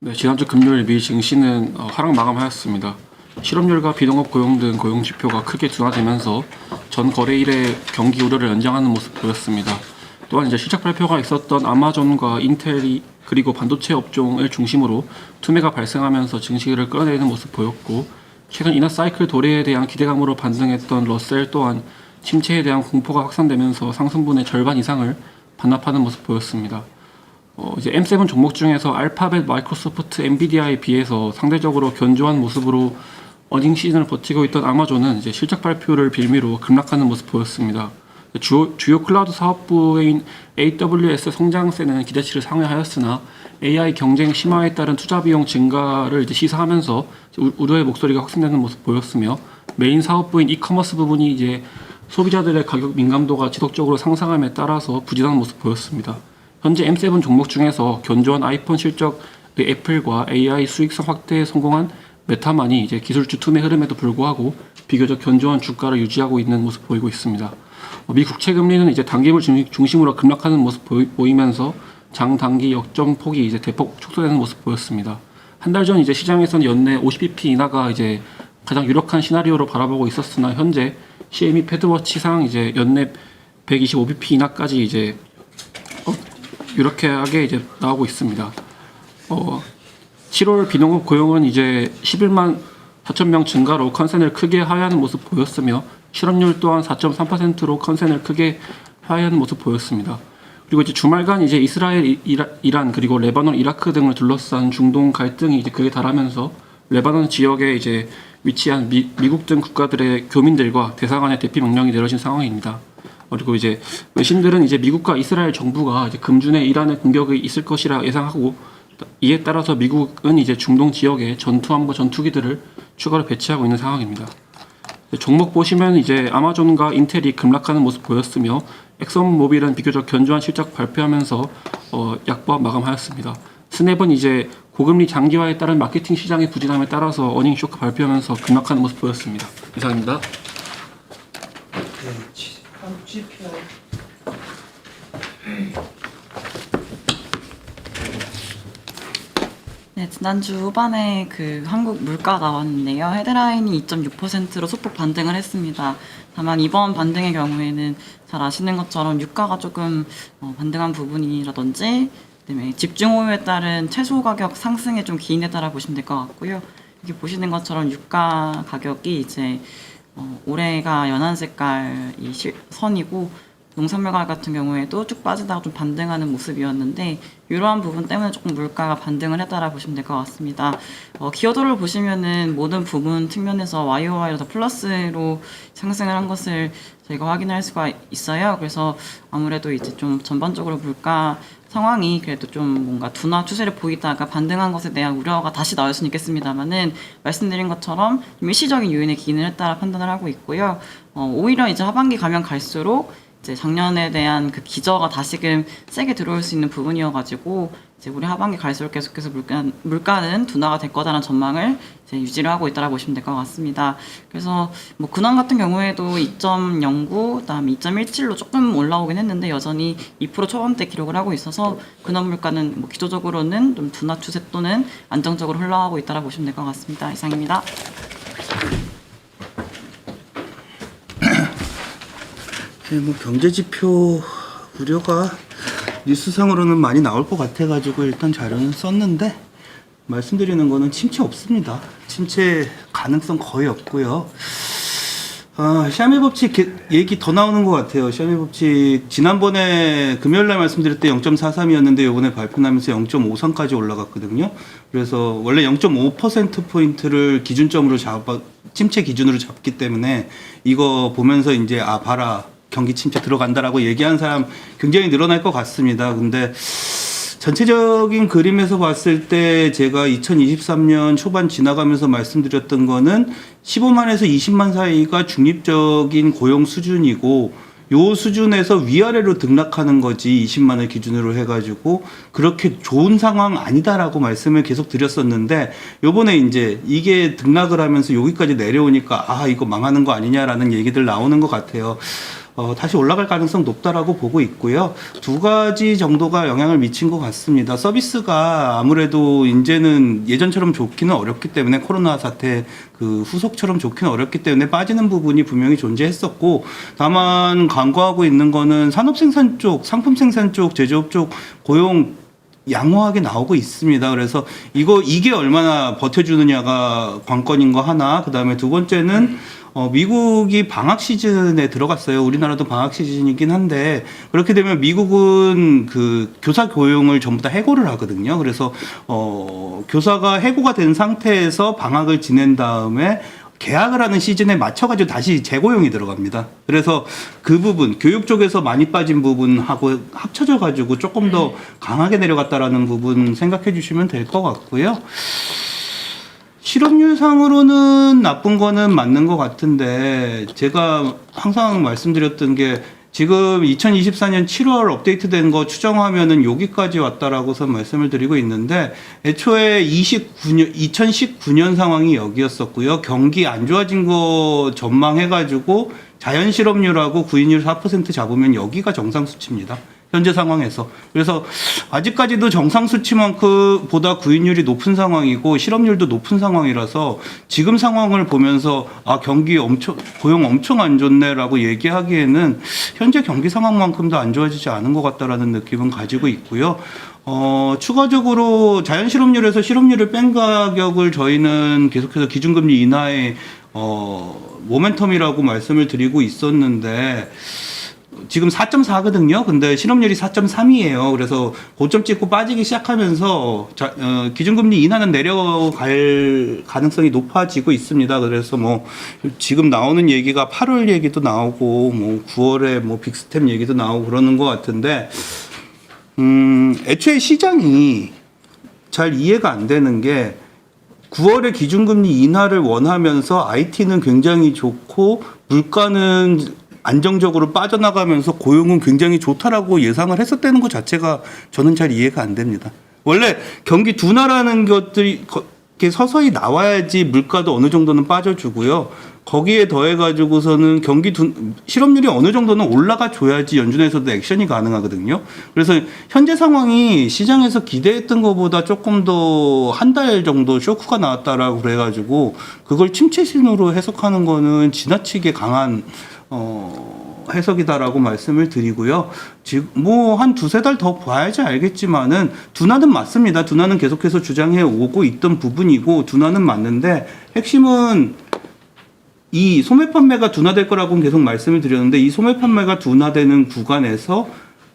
네, 지난주 금요일 미 증시는 어, 하락 마감하였습니다. 실업률과 비동업 고용 등 고용 지표가 크게 둔화되면서 전 거래일의 경기 우려를 연장하는 모습 보였습니다. 또한 이제 실적 발표가 있었던 아마존과 인텔이 그리고 반도체 업종을 중심으로 투매가 발생하면서 증시를 끌어내리는 모습 보였고 최근 인하 사이클 도래에 대한 기대감으로 반등했던 러셀 또한 침체에 대한 공포가 확산되면서 상승분의 절반 이상을 반납하는 모습 보였습니다. 어, 이제 M7 종목 중에서 알파벳, 마이크로소프트, 엔비디아에 비해서 상대적으로 견조한 모습으로 어닝 시즌을 버티고 있던 아마존은 이제 실적 발표를 빌미로 급락하는 모습 보였습니다. 주요, 주요 클라우드 사업부인 AWS 성장세는 기대치를 상회하였으나 AI 경쟁 심화에 따른 투자 비용 증가를 이제 시사하면서 우- 우려의 목소리가 확산되는 모습 보였으며 메인 사업부인 이커머스 부분이 이제 소비자들의 가격 민감도가 지속적으로 상승함에 따라서 부진한 모습 보였습니다. 현재 M7 종목 중에서 견조한 아이폰 실적 애플과 AI 수익성 확대에 성공한 메타만이 이제 기술주 투매 흐름에도 불구하고 비교적 견조한 주가를 유지하고 있는 모습 보이고 있습니다. 어, 미 국채 금리는 이제 단기물 중- 중심으로 급락하는 모습 보이, 보이면서 장 단기 역정 폭이 이제 대폭 축소되는 모습 보였습니다. 한 달 전 이제 시장에서는 연내 50bp 인하가 이제 가장 유력한 시나리오로 바라보고 있었으나 현재 CME 패드워치상 이제 연내 125bp 인하까지 이제 어, 유력하게 이제 나오고 있습니다. 어, 7월 비농업 고용은 이제 11만 4천 명 증가로 컨센을 크게 하회하는 모습 보였으며 실업률 또한 4.3%로 컨센을 크게 하회하는 모습 보였습니다. 그리고 이제 주말간 이제 이스라엘, 이- 이라, 이란 그리고 레바논, 이라크 등을 둘러싼 중동 갈등이 이제 극에 달하면서 레바논 지역에 이제 위치한 미, 미국 등 국가들의 교민들과 대사 간의 대피 명령이 내려진 상황입니다. 그리고 이제 외신들은 이제 미국과 이스라엘 정부가 이제 금준에 이란의 공격이 있을 것이라 예상하고 이에 따라서 미국은 이제 중동 지역에 전투함과 전투기들을 추가로 배치하고 있는 상황입니다. 종목 보시면 이제 아마존과 인텔이 급락하는 모습 보였으며 엑선모빌은 비교적 견조한 실적 발표하면서 어, 약보합 마감하였습니다. 스냅은 이제 고금리 장기화에 따른 마케팅 시장의 부진함에 따라서 어닝 쇼크 발표하면서 급락하는 모습 보였습니다. 이상입니다. GPI 네, 지난주 후반에 그 한국 물가 나왔는데요. 헤드라인이 2.6%로 소폭 반등을 했습니다. 다만 이번 반등의 경우에는 잘 아시는 것처럼 유가가 조금 어, 반등한 부분이라든지 그다음에 집중 호우에 따른 채소 가격 상승에 좀 기인에 따라 보시면 될 것 같고요. 여기 보시는 것처럼 유가 가격이 이제 어, 올해가 연한 색깔 이 실- 선이고 농산물 가격 같은 경우에도 쭉 빠지다가 좀 반등하는 모습이었는데 이러한 부분 때문에 조금 물가가 반등을 했다라 보시면 될 것 같습니다. 어, 기여도를 보시면은 모든 부분 측면에서 YOY로 더 플러스로 상승을 한 것을 저희가 확인할 수가 있어요. 그래서 아무래도 이제 좀 전반적으로 물가 상황이 그래도 좀 뭔가 둔화 추세를 보이다가 반등한 것에 대한 우려가 다시 나올 수는 있겠습니다만은 말씀드린 것처럼 일시적인 요인에 기인을 했다라 판단을 하고 있고요. 어, 오히려 이제 하반기 가면 갈수록 이제 작년에 대한 그 기저가 다시금 세게 들어올 수 있는 부분이어가지고 이제 우리 하반기 갈수록 계속해서 물가, 물가는 둔화가 될 거다라는 전망을 이제 유지를 하고 있다라 보시면 될 것 같습니다. 그래서 뭐 근황 같은 경우에도 2.09, 그다음에 2.17로 조금 올라오긴 했는데 여전히 2% 초반대 기록을 하고 있어서 근원 물가는 뭐 기초적으로는 좀 둔화 추세 또는 안정적으로 흘러가고 있다라 보시면 될 것 같습니다. 이상입니다. 네, 뭐 경제 지표 우려가 뉴스상으로는 많이 나올 것 같아가지고 일단 자료는 썼는데 말씀드리는 거는 침체 없습니다. 침체 가능성 거의 없고요. 아, 샤미 법칙 게- 얘기 더 나오는 것 같아요. 샤미 법칙 지난번에 금요일 날 말씀드릴 때 0.43이었는데 이번에 발표 나면서 0.53까지 올라갔거든요. 그래서 원래 0.5% 포인트를 기준점으로 잡아 침체 기준으로 잡기 때문에 이거 보면서 이제 아 봐라 경기 침체 들어간다라고 얘기한 사람 굉장히 늘어날 것 같습니다. 근데 전체적인 그림에서 봤을 때 제가 2023년 초반 지나가면서 말씀드렸던 거는 15만에서 20만 사이가 중립적인 고용 수준이고 요 수준에서 위아래로 등락하는 거지 20만을 기준으로 해가지고 그렇게 좋은 상황 아니다라고 말씀을 계속 드렸었는데 요번에 이제 이게 등락을 하면서 여기까지 내려오니까 아 이거 망하는 거 아니냐라는 얘기들 나오는 것 같아요. 어, 다시 올라갈 가능성 높다라고 보고 있고요. 두 가지 정도가 영향을 미친 것 같습니다. 서비스가 아무래도 이제는 예전처럼 좋기는 어렵기 때문에 코로나 사태 그 후속처럼 좋기는 어렵기 때문에 빠지는 부분이 분명히 존재했었고 다만 간과하고 있는 거는 산업 생산 쪽, 상품 생산 쪽, 제조업 쪽 고용 양호하게 나오고 있습니다. 그래서 이거 이게 얼마나 버텨주느냐가 관건인 거 하나. 그 다음에 두 번째는 어, 미국이 방학 시즌에 들어갔어요. 우리나라도 방학 시즌이긴 한데 그렇게 되면 미국은 그 교사 고용을 전부 다 해고를 하거든요. 그래서 어, 교사가 해고가 된 상태에서 방학을 지낸 다음에 계약을 하는 시즌에 맞춰가지고 다시 재고용이 들어갑니다. 그래서 그 부분, 교육 쪽에서 많이 빠진 부분하고 합쳐져 가지고 조금 더 강하게 내려갔다라는 부분 생각해 주시면 될 것 같고요. 실업률상으로는 나쁜 거는 맞는 것 같은데 제가 항상 말씀드렸던 게 지금 2024년 7월 업데이트된 거 추정하면은 여기까지 왔다라고서 말씀을 드리고 있는데 애초에 29년 2019년 상황이 여기였었고요. 경기 안 좋아진 거 전망해 가지고 자연 실업률하고 구인율 4% 잡으면 여기가 정상 수치입니다. 현재 상황에서 그래서 아직까지도 정상 수치만큼 보다 구인율이 높은 상황이고 실업률도 높은 상황이라서 지금 상황을 보면서 아 경기 엄청 고용 엄청 안 좋네라고 얘기하기에는 현재 경기 상황만큼도 안 좋아지지 않은 것 같다라는 느낌은 가지고 있고요. 어, 추가적으로 자연 실업률에서 실업률을 뺀 가격을 저희는 계속해서 기준금리 인하의 어, 모멘텀이라고 말씀을 드리고 있었는데 지금 4.4거든요. 근데 실업률이 4.3이에요. 그래서 고점 찍고 빠지기 시작하면서 자, 어, 기준금리 인하는 내려갈 가능성이 높아지고 있습니다. 그래서 뭐 지금 나오는 얘기가 8월 얘기도 나오고 뭐 9월에 뭐 빅스텝 얘기도 나오고 그러는 것 같은데 음, 애초에 시장이 잘 이해가 안 되는 게 9월에 기준금리 인하를 원하면서 IT는 굉장히 좋고 물가는 안정적으로 빠져나가면서 고용은 굉장히 좋다라고 예상을 했었다는 것 자체가 저는 잘 이해가 안 됩니다. 원래 경기 둔화라는 것들이 거- 이렇게 서서히 나와야지 물가도 어느 정도는 빠져주고요. 거기에 더해가지고서는 경기 둔, 실업률이 어느 정도는 올라가 줘야지 연준에서도 액션이 가능하거든요. 그래서 현재 상황이 시장에서 기대했던 것보다 조금 더 한 달 정도 쇼크가 나왔다라고 그래가지고 그걸 침체 신호로 해석하는 거는 지나치게 강한 어, 해석이다라고 말씀을 드리고요. 지금 뭐 한 두세 달 더 봐야지 알겠지만은 둔화는 맞습니다. 둔화는 계속해서 주장해 오고 있던 부분이고 둔화는 맞는데 핵심은 이 소매 판매가 둔화될 거라고는 계속 말씀을 드렸는데 이 소매 판매가 둔화되는 구간에서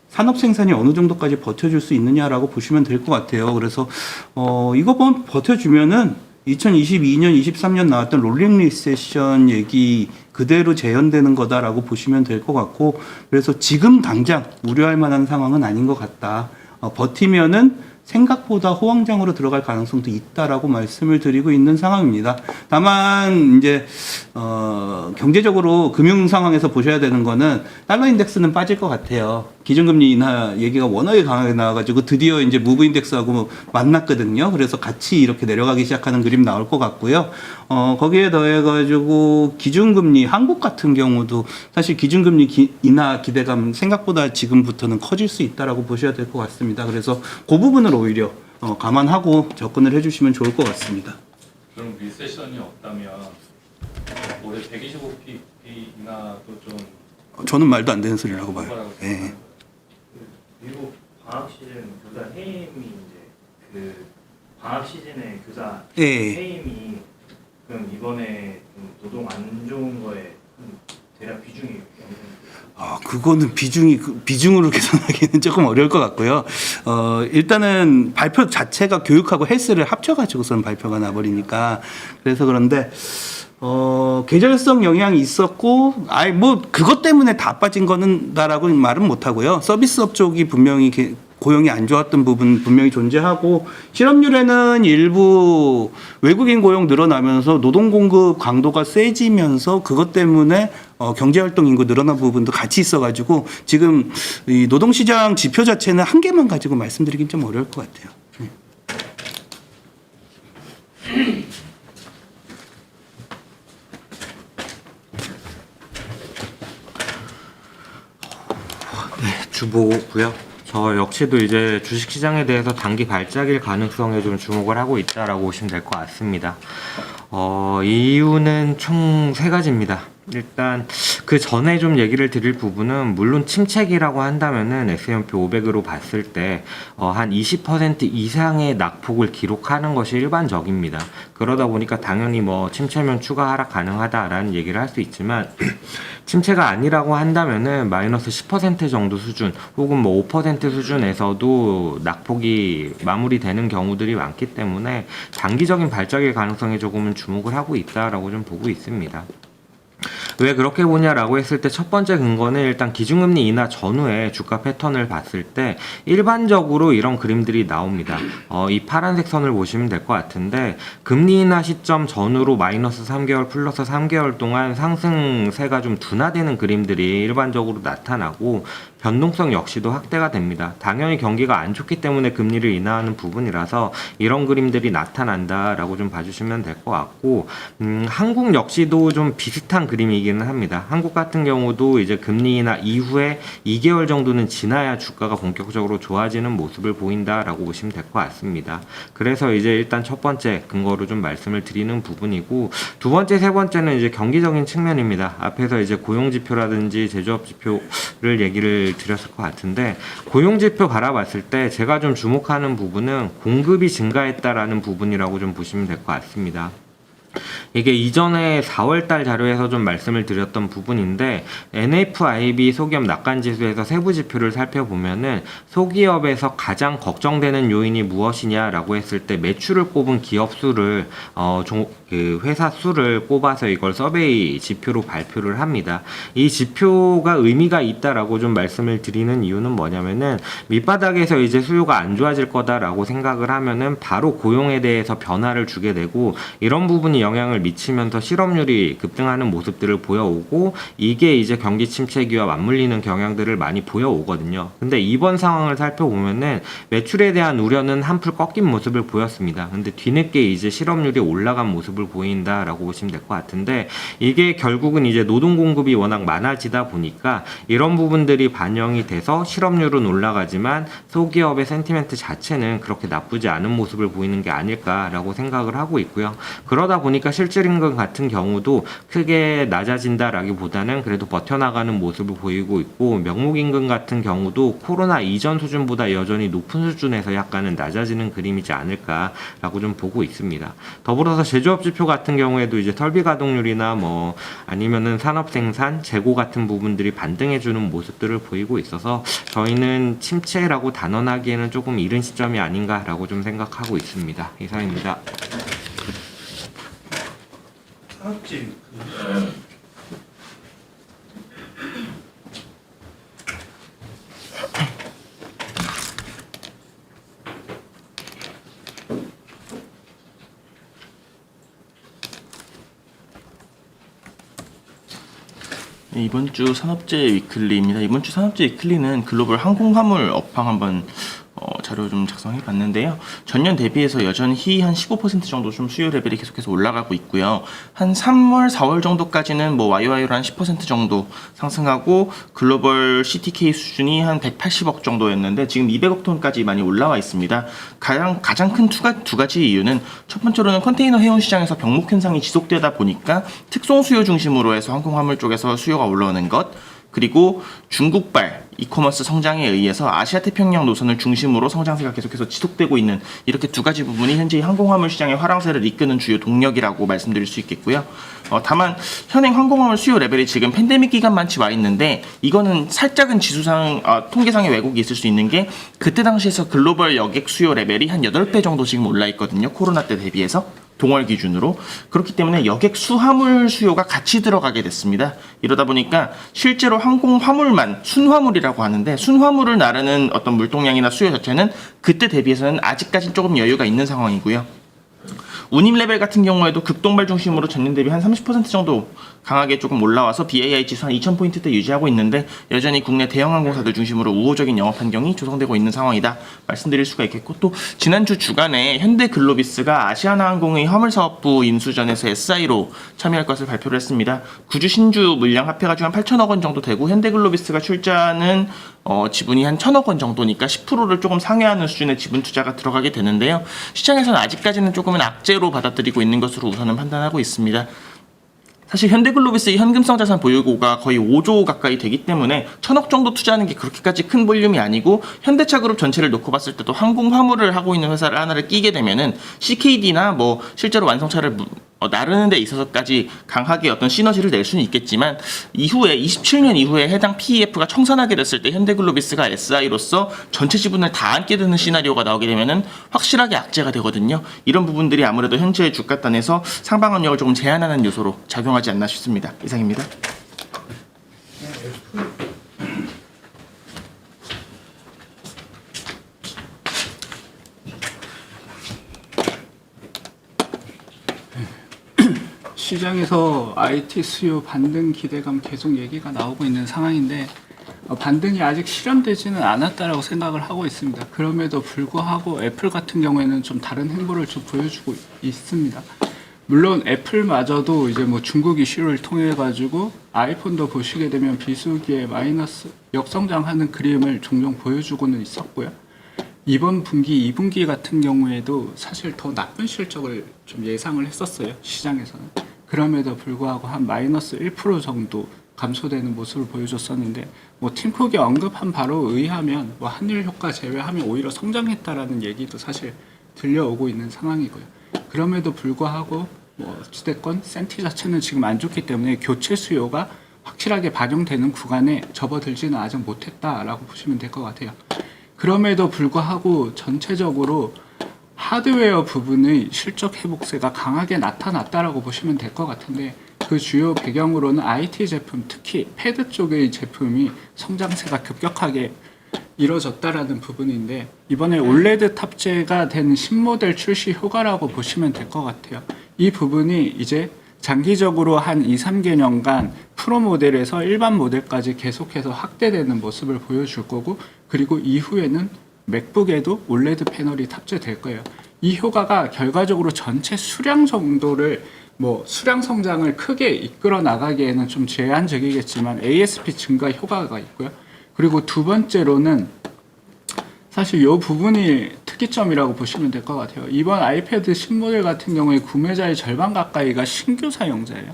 산업 생산이 어느 정도까지 버텨줄 수 있느냐라고 보시면 될 것 같아요. 그래서 어 이거 번 버텨주면은 2022년, 23년 나왔던 롤링 리세션 얘기 그대로 재현되는 거다라고 보시면 될 것 같고 그래서 지금 당장 우려할 만한 상황은 아닌 것 같다. 어, 버티면은 생각보다 호황장으로 들어갈 가능성도 있다라고 말씀을 드리고 있는 상황입니다. 다만 이제 어, 경제적으로 금융 상황에서 보셔야 되는 거는 달러 인덱스는 빠질 것 같아요. 기준금리 인하 얘기가 워낙에 강하게 나와가지고 드디어 이제 무브 인덱스하고 만났거든요. 그래서 같이 이렇게 내려가기 시작하는 그림 나올 것 같고요. 어, 거기에 더해 가지고 기준금리 한국 같은 경우도 사실 기준금리 기- 인하 기대감 생각보다 지금부터는 커질 수 있다라고 보셔야 될 것 같습니다. 그래서 그 부분을 오히려 어, 감안하고 접근을 해주시면 좋을 것 같습니다. 그럼 리세션이 없다면 올해 125p 인하도 좀 어, 저는 말도 안 되는 소리라고 봐요. 거라고 예. 생각합니다. 미국 방학 시즌 교사 해임이 이제 그 방학 시즌에 교사 예. 해임이 그럼 이번에 좀 노동 안 좋은 거에 한 대략 비중이 아, 그거는 비중이 그 비중으로 계산하기는 조금 어려울 것 같고요. 어, 일단은 발표 자체가 교육하고 헬스를 합쳐가지고서는 발표가 나버리니까 그래서 그런데 어, 계절성 영향이 있었고, 아이 뭐 그것 때문에 다 빠진 거는 다라고 말은 못 하고요. 서비스업 쪽이 분명히 게- 고용이 안 좋았던 부분 분명히 존재하고 실업률에는 일부 외국인 고용 늘어나면서 노동 공급 강도가 세지면서 그것 때문에 어, 경제활동 인구 늘어난 부분도 같이 있어가지고 지금 이 노동시장 지표 자체는 한 개만 가지고 말씀드리긴 좀 어려울 것 같아요. 네. 주보고요. 저 역시도 이제 주식시장에 대해서 단기 발작일 가능성에 좀 주목을 하고 있다라고 보시면 될 것 같습니다. 어, 이유는 총 세 가지입니다. 일단 그 전에 좀 얘기를 드릴 부분은 물론 침체기라고 한다면은 S&P 500으로 봤을 때 어, 한20% 이상의 낙폭을 기록하는 것이 일반적입니다. 그러다 보니까 당연히 뭐 침체면 추가 하락 가능하다라는 얘기를 할 수 있지만 침체가 아니라고 한다면은 마이너스 10% 정도 수준 혹은 뭐 5% 수준에서도 낙폭이 마무리되는 경우들이 많기 때문에 단기적인 발작의 가능성에 조금은 주목을 하고 있다라고 좀 보고 있습니다. 왜 그렇게 보냐라고 했을 때 첫 번째 근거는 일단 기준금리 인하 전후에 주가 패턴을 봤을 때 일반적으로 이런 그림들이 나옵니다. 어, 이 파란색 선을 보시면 될 것 같은데 금리 인하 시점 전후로 마이너스 3개월 플러스 3개월 동안 상승세가 좀 둔화되는 그림들이 일반적으로 나타나고 변동성 역시도 확대가 됩니다. 당연히 경기가 안 좋기 때문에 금리를 인하하는 부분이라서 이런 그림들이 나타난다라고 좀 봐주시면 될 것 같고 음, 한국 역시도 좀 비슷한 그림이기는 합니다. 한국 같은 경우도 이제 금리 인하 이후에 2개월 정도는 지나야 주가가 본격적으로 좋아지는 모습을 보인다라고 보시면 될 것 같습니다. 그래서 이제 일단 첫 번째 근거로 좀 말씀을 드리는 부분이고 두 번째 세 번째는 이제 경기적인 측면입니다. 앞에서 이제 고용 지표라든지 제조업 지표를 얘기를 드렸을 것 같은데 고용 지표 바라봤을 때 제가 좀 주목하는 부분은 공급이 증가했다라는 부분이라고 좀 보시면 될 것 같습니다. 이게 이전에 4월달 자료에서 좀 말씀을 드렸던 부분인데 NFIB 소기업 낙관지수에서 세부 지표를 살펴보면은 소기업에서 가장 걱정되는 요인이 무엇이냐라고 했을 때 매출을 꼽은 기업 수를 어, 종, 그 회사 수를 꼽아서 이걸 서베이 지표로 발표를 합니다. 이 지표가 의미가 있다라고 좀 말씀을 드리는 이유는 뭐냐면은 밑바닥에서 이제 수요가 안 좋아질 거다라고 생각을 하면은 바로 고용에 대해서 변화를 주게 되고 이런 부분이 영향을 미치면서 실업률이 급등하는 모습들을 보여오고 이게 이제 경기 침체기와 맞물리는 경향들을 많이 보여오거든요. 근데 이번 상황을 살펴보면은 매출에 대한 우려는 한풀 꺾인 모습을 보였습니다. 근데 뒤늦게 이제 실업률이 올라간 모습을 보인다라고 보시면 될 것 같은데 이게 결국은 이제 노동 공급이 워낙 많아지다 보니까 이런 부분들이 반영이 돼서 실업률은 올라가지만 소기업의 센티멘트 자체는 그렇게 나쁘지 않은 모습을 보이는 게 아닐까라고 생각을 하고 있고요. 그러다 보니까 실질 임금 같은 경우도 크게 낮아진다라기보다는 그래도 버텨나가는 모습을 보이고 있고 명목 임금 같은 경우도 코로나 이전 수준보다 여전히 높은 수준에서 약간은 낮아지는 그림이지 않을까라고 좀 보고 있습니다. 더불어서 제조업 지표 같은 경우에도 이제 설비 가동률이나 뭐 아니면은 산업 생산, 재고 같은 부분들이 반등해 주는 모습들을 보이고 있어서 저희는 침체라고 단언하기에는 조금 이른 시점이 아닌가라고 좀 생각하고 있습니다. 이상입니다. 산업지 이번 주 산업재 위클리입니다. 이번 주 산업재 위클리는 글로벌 항공화물 업황 한번 어, 자료 좀 작성해 봤는데요. 전년 대비해서 여전히 한 15% 정도 좀 수요 레벨이 계속해서 올라가고 있고요. 한 3월, 4월 정도까지는 뭐 YY로 한 10% 정도 상승하고 글로벌 CTK 수준이 한 180억 정도였는데 지금 200억 톤까지 많이 올라와 있습니다. 가장 가장 큰 두 가지, 이유는 첫 번째로는 컨테이너 해운 시장에서 병목 현상이 지속되다 보니까 특송 수요 중심으로 해서 항공 화물 쪽에서 수요가 올라오는 것 그리고 중국발 이커머스 성장에 의해서 아시아 태평양 노선을 중심으로 성장세가 계속해서 지속되고 있는 이렇게 두 가지 부분이 현재 항공화물 시장의 화랑세를 이끄는 주요 동력이라고 말씀드릴 수 있겠고요. 어, 다만 현행 항공화물 수요 레벨이 지금 팬데믹 기간만치 와 있는데 이거는 살짝은 지수상 아, 통계상의 왜곡이 있을 수 있는 게 그때 당시에서 글로벌 여객 수요 레벨이 한 8배 정도 지금 올라 있거든요. 코로나 때 대비해서. 동월 기준으로 그렇기 때문에 여객 수화물 수요가 같이 들어가게 됐습니다. 이러다 보니까 실제로 항공 화물만 순화물이라고 하는데 순화물을 나르는 어떤 물동량이나 수요 자체는 그때 대비해서는 아직까지 조금 여유가 있는 상황이고요. 운임 레벨 같은 경우에도 극동발 중심으로 전년 대비 한 30% 정도 강하게 조금 올라와서 BAI 지수 한 2,000포인트대 유지하고 있는데 여전히 국내 대형 항공사들 중심으로 우호적인 영업 환경이 조성되고 있는 상황이다 말씀드릴 수가 있겠고 또 지난주 주간에 현대글로비스가 아시아나항공의 화물사업부 인수전에서 SI로 참여할 것을 발표를 했습니다. 구주 신주 물량 합해가지고 한 8천억 원 정도 되고 현대글로비스가 출자는 어, 지분이 한 천억 원 정도니까 10%를 조금 상회하는 수준의 지분 투자가 들어가게 되는데요. 시장에서는 아직까지는 조금은 악재로 받아들이고 있는 것으로 우선은 판단하고 있습니다. 사실 현대글로비스의 현금성 자산 보유고가 거의 5조 가까이 되기 때문에 천억 정도 투자하는 게 그렇게까지 큰 볼륨이 아니고 현대차 그룹 전체를 놓고 봤을 때도 항공 화물을 하고 있는 회사를 하나를 끼게 되면은 CKD나 뭐 실제로 완성차를 무- 어, 나르는 데 있어서까지 강하게 어떤 시너지를 낼 수는 있겠지만 이후에 27년 이후에 해당 PEF가 청산하게 됐을 때 현대글로비스가 SI로서 전체 지분을 다 안게 되는 시나리오가 나오게 되면은 확실하게 악재가 되거든요. 이런 부분들이 아무래도 현재 주가단에서 상방압력을 조금 제한하는 요소로 작용하지 않나 싶습니다. 이상입니다. 시장에서 IT 수요 반등 기대감 계속 얘기가 나오고 있는 상황인데 어, 반등이 아직 실현되지는 않았다라고 생각을 하고 있습니다. 그럼에도 불구하고 애플 같은 경우에는 좀 다른 행보를 좀 보여주고 있습니다. 물론 애플마저도 이제 뭐 중국 이슈를 통해 가지고 아이폰도 보시게 되면 비수기에 마이너스 역성장하는 그림을 종종 보여주고는 있었고요. 이번 분기, 2분기 같은 경우에도 사실 더 나쁜 실적을 좀 예상을 했었어요. 시장에서는. 그럼에도 불구하고 한 마이너스 1% 정도 감소되는 모습을 보여줬었는데 뭐 팀쿡이 언급한 바로 의하면 뭐 한일 효과 제외하면 오히려 성장했다라는 얘기도 사실 들려오고 있는 상황이고요. 그럼에도 불구하고 뭐 어찌됐건 센티 자체는 지금 안 좋기 때문에 교체 수요가 확실하게 반영되는 구간에 접어들지는 아직 못했다라고 보시면 될 것 같아요. 그럼에도 불구하고 전체적으로 하드웨어 부분의 실적 회복세가 강하게 나타났다라고 보시면 될 것 같은데 그 주요 배경으로는 IT 제품, 특히 패드 쪽의 제품이 성장세가 급격하게 이뤄졌다라는 부분인데 이번에 올레드 탑재가 된 신모델 출시 효과라고 보시면 될 것 같아요. 이 부분이 이제 장기적으로 한 2, 3개년간 프로 모델에서 일반 모델까지 계속해서 확대되는 모습을 보여줄 거고 그리고 이후에는 맥북에도 올레드 패널이 탑재될 거예요. 이 효과가 결과적으로 전체 수량 정도를 뭐 수량 성장을 크게 이끌어 나가기에는 좀 제한적이겠지만 ASP 증가 효과가 있고요. 그리고 두 번째로는 사실 이 부분이 특이점이라고 보시면 될 것 같아요. 이번 아이패드 신모델 같은 경우에 구매자의 절반 가까이가 신규 사용자예요.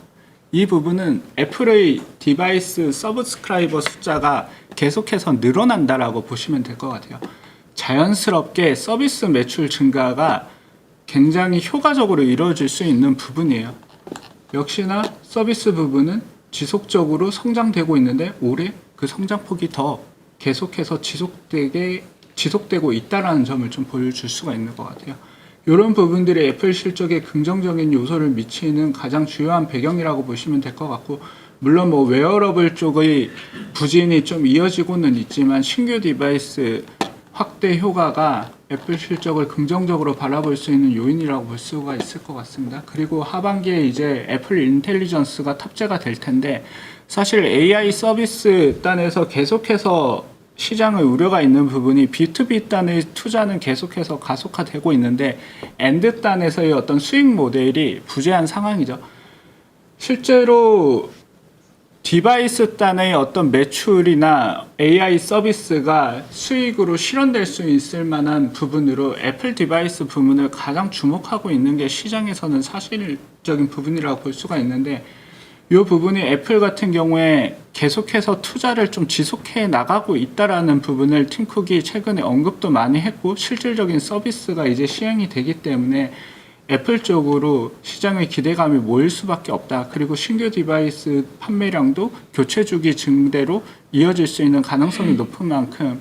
이 부분은 애플의 디바이스 서브스크라이버 숫자가 계속해서 늘어난다라고 보시면 될 것 같아요. 자연스럽게 서비스 매출 증가가 굉장히 효과적으로 이루어질 수 있는 부분이에요. 역시나 서비스 부분은 지속적으로 성장되고 있는데 올해 그 성장폭이 더 계속해서 지속되게 지속되고 있다라는 점을 좀 보여줄 수가 있는 것 같아요. 이런 부분들이 애플 실적에 긍정적인 요소를 미치는 가장 주요한 배경이라고 보시면 될 것 같고 물론 뭐 웨어러블 쪽의 부진이 좀 이어지고는 있지만 신규 디바이스 확대 효과가 애플 실적을 긍정적으로 바라볼 수 있는 요인이라고 볼 수가 있을 것 같습니다. 그리고 하반기에 이제 애플 인텔리전스가 탑재가 될 텐데 사실 AI 서비스 단에서 계속해서 시장의 우려가 있는 부분이 B2B 단의 투자는 계속해서 가속화되고 있는데 엔드 단에서의 어떤 수익 모델이 부재한 상황이죠. 실제로 디바이스 단의 어떤 매출이나 AI 서비스가 수익으로 실현될 수 있을 만한 부분으로 애플 디바이스 부문을 가장 주목하고 있는 게 시장에서는 사실적인 부분이라고 볼 수가 있는데 이 부분이 애플 같은 경우에 계속해서 투자를 좀 지속해 나가고 있다라는 부분을 팀쿡이 최근에 언급도 많이 했고 실질적인 서비스가 이제 시행이 되기 때문에 애플 쪽으로 시장의 기대감이 모일 수밖에 없다. 그리고 신규 디바이스 판매량도 교체 주기 증대로 이어질 수 있는 가능성이 높은 만큼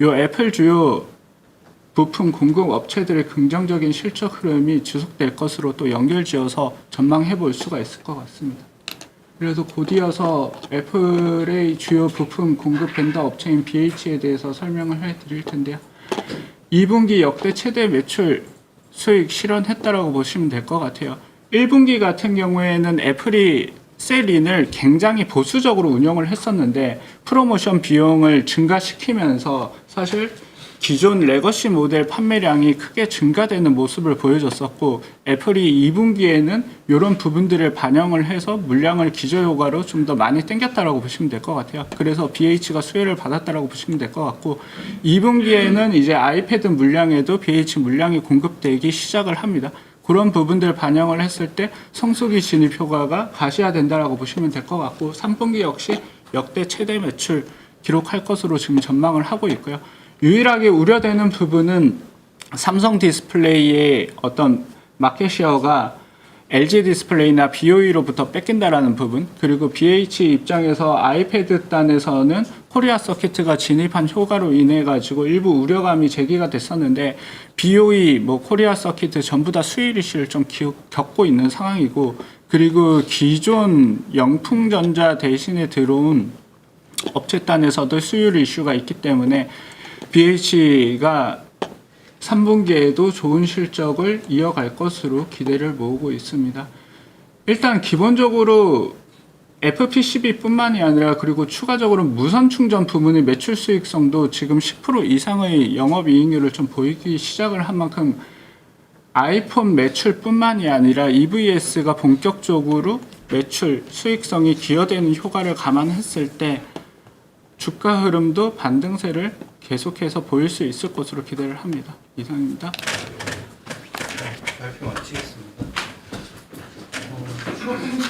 이 애플 주요 부품 공급 업체들의 긍정적인 실적 흐름이 지속될 것으로 또 연결지어서 전망해 볼 수가 있을 것 같습니다. 그래서 곧이어서 애플의 주요 부품 공급 벤더 업체인 BH에 대해서 설명을 해 드릴 텐데요. 2분기 역대 최대 매출 수익 실현했다라고 보시면 될 것 같아요. 1분기 같은 경우에는 애플이 셀린을 굉장히 보수적으로 운영을 했었는데 프로모션 비용을 증가시키면서 사실 기존 레거시 모델 판매량이 크게 증가되는 모습을 보여줬었고 애플이 2분기에는 이런 부분들을 반영을 해서 물량을 기저효과로 좀 더 많이 땡겼다라고 보시면 될 것 같아요. 그래서 BH가 수혜를 받았다라고 보시면 될 것 같고 2분기에는 이제 아이패드 물량에도 BH 물량이 공급되기 시작을 합니다. 그런 부분들 반영을 했을 때 성수기 진입 효과가 가시화된다라고 보시면 될 것 같고 3분기 역시 역대 최대 매출 기록할 것으로 지금 전망을 하고 있고요. 유일하게 우려되는 부분은 삼성 디스플레이의 어떤 마켓시어가 LG 디스플레이나 BOE로부터 뺏긴다라는 부분 그리고 BH 입장에서 아이패드 단에서는 코리아 서킷가 진입한 효과로 인해 가지고 일부 우려감이 제기가 됐었는데 BOE 뭐 코리아 서킷 전부 다 수일 이슈를 좀 기- 겪고 있는 상황이고 그리고 기존 영풍전자 대신에 들어온 업체 단에서도 수율 이슈가 있기 때문에 BH가 3분기에도 좋은 실적을 이어갈 것으로 기대를 모으고 있습니다. 일단 기본적으로 FPCB뿐만이 아니라 그리고 추가적으로 무선 충전 부문의 매출 수익성도 지금 10% 이상의 영업 이익률을 좀 보이기 시작을 한 만큼 아이폰 매출뿐만이 아니라 EVS가 본격적으로 매출 수익성이 기여되는 효과를 감안했을 때 주가 흐름도 반등세를 계속해서 보일 수 있을 것으로 기대를 합니다. 이상입니다. 발표 마치겠습니다. 어,